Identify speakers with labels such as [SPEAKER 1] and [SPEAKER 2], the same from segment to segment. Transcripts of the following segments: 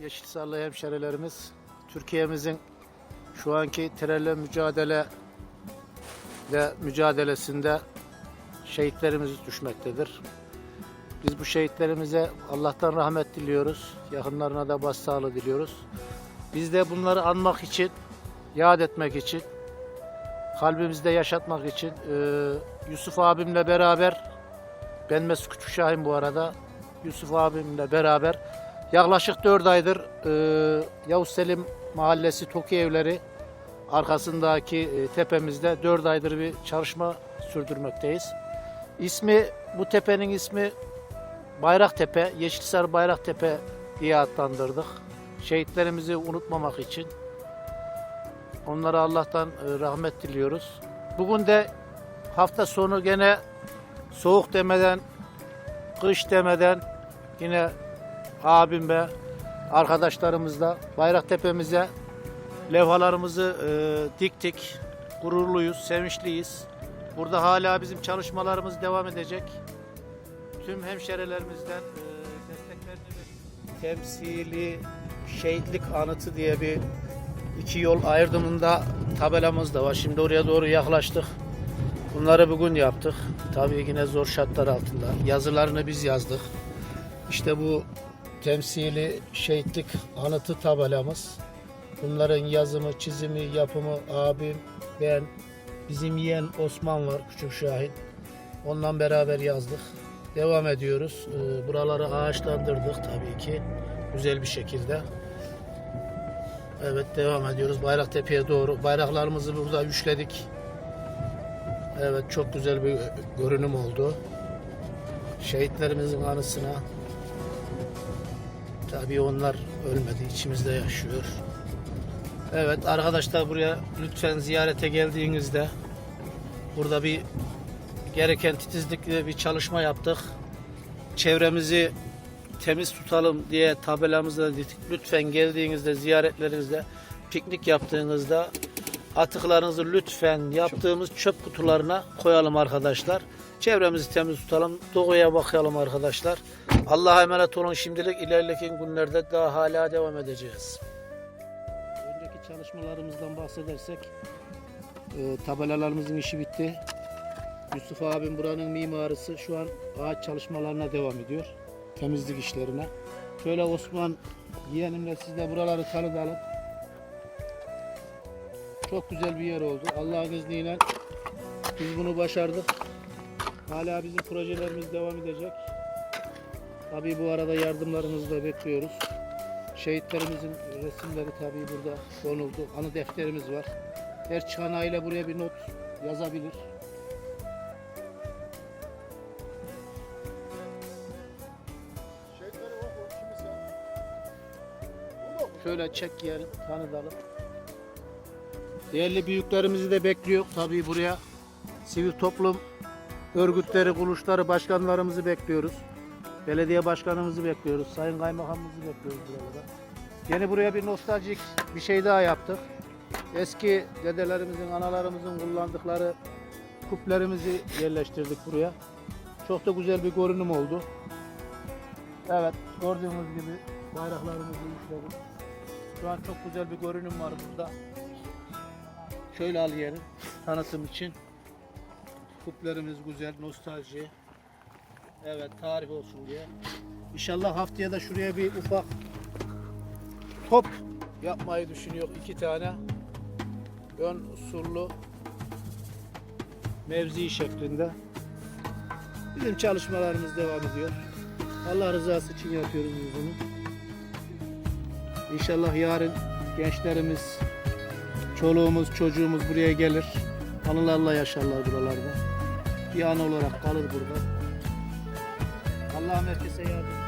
[SPEAKER 1] Yeşilsarlı hemşerilerimiz Türkiye'mizin şu anki terörle mücadele ve mücadelesinde şehitlerimiz düşmektedir. Biz bu şehitlerimize Allah'tan rahmet diliyoruz. Yakınlarına da başsağlığı diliyoruz. Biz de bunları anmak için, yad etmek için, kalbimizde yaşatmak için e, Yusuf abimle beraber, ben Mesut Küçükşahin bu arada, Yusuf abimle beraber yaklaşık 4 aydır e, Yavuz Selim Mahallesi Toki Evleri arkasındaki e, tepemizde 4 aydır bir çalışma sürdürmekteyiz. İsmi, bu tepenin ismi Bayraktepe, Yeşilsar Bayraktepe diye adlandırdık. Şehitlerimizi unutmamak için. Onlara Allah'tan e, rahmet diliyoruz. Bugün de hafta sonu gene soğuk demeden, kış demeden yine abim ve arkadaşlarımızla Bayraktepe'mize levhalarımızı e, diktik. Gururluyuz, sevinçliyiz. Burada hala bizim çalışmalarımız devam edecek. Tüm hemşerilerimizden e, desteklerini bekliyoruz. Temsili şehitlik anıtı diye bir iki yol ayrımında tabelamız da var. Şimdi oraya doğru yaklaştık. Bunları bugün yaptık. Tabii yine zor şartlar altında. Yazılarını biz yazdık. İşte bu temsili şehitlik anıtı tabelamız. Bunların yazımı, çizimi, yapımı abim, ben, bizim yeğen Osman var, küçük Şahin. Ondan beraber yazdık. Devam ediyoruz. Ee, Buraları ağaçlandırdık tabii ki. Güzel bir şekilde. Evet devam ediyoruz. Bayraktepe'ye doğru. Bayraklarımızı burada üçledik. Evet çok güzel bir görünüm oldu. Şehitlerimizin anısına tabii onlar ölmedi. içimizde yaşıyor. Evet arkadaşlar buraya lütfen ziyarete geldiğinizde burada bir gereken titizlikle bir çalışma yaptık. Çevremizi temiz tutalım diye tabelamızda dedik. Lütfen geldiğinizde ziyaretlerinizde piknik yaptığınızda atıklarınızı lütfen yaptığımız çöp kutularına koyalım arkadaşlar. Çevremizi temiz tutalım. Doğuya bakalım arkadaşlar. Allah'a emanet olun. Şimdilik ileriki günlerde daha hala devam edeceğiz. Önceki çalışmalarımızdan bahsedersek e, tabelalarımızın işi bitti. Yusuf abim buranın mimarısı şu an ağaç çalışmalarına devam ediyor. Temizlik işlerine. Şöyle Osman yeğenimle siz de buraları tanıtalım. Çok güzel bir yer oldu. Allah'ın izniyle biz bunu başardık. Hala bizim projelerimiz devam edecek. Tabii bu arada yardımlarınızı da bekliyoruz. Şehitlerimizin resimleri tabii burada konuldu. Anı defterimiz var. Her çıkan buraya bir not yazabilir. Şöyle çek yer tanıtalım. Değerli büyüklerimizi de bekliyor. Tabii buraya sivil toplum örgütleri, kuruluşları, başkanlarımızı bekliyoruz. Belediye başkanımızı bekliyoruz. Sayın kaymakamımızı bekliyoruz burada. Yeni buraya bir nostaljik bir şey daha yaptık. Eski dedelerimizin, analarımızın kullandıkları kuplerimizi yerleştirdik buraya. Çok da güzel bir görünüm oldu. Evet, gördüğünüz gibi bayraklarımızı yükledik. Şu an çok güzel bir görünüm var burada. Şöyle al yerim tanıtım için. Kuplarımız güzel, nostalji. Evet, tarih olsun diye. İnşallah haftaya da şuraya bir ufak top yapmayı düşünüyor. iki tane ön surlu mevzi şeklinde. Bizim çalışmalarımız devam ediyor. Allah rızası için yapıyoruz bunu. İnşallah yarın gençlerimiz, çoluğumuz, çocuğumuz buraya gelir. Anılarla yaşarlar buralarda. Bir an olarak kalır burada. Allah herkese yardım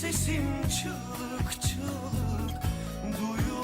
[SPEAKER 2] Sesim çığlık çığlık duyuyor.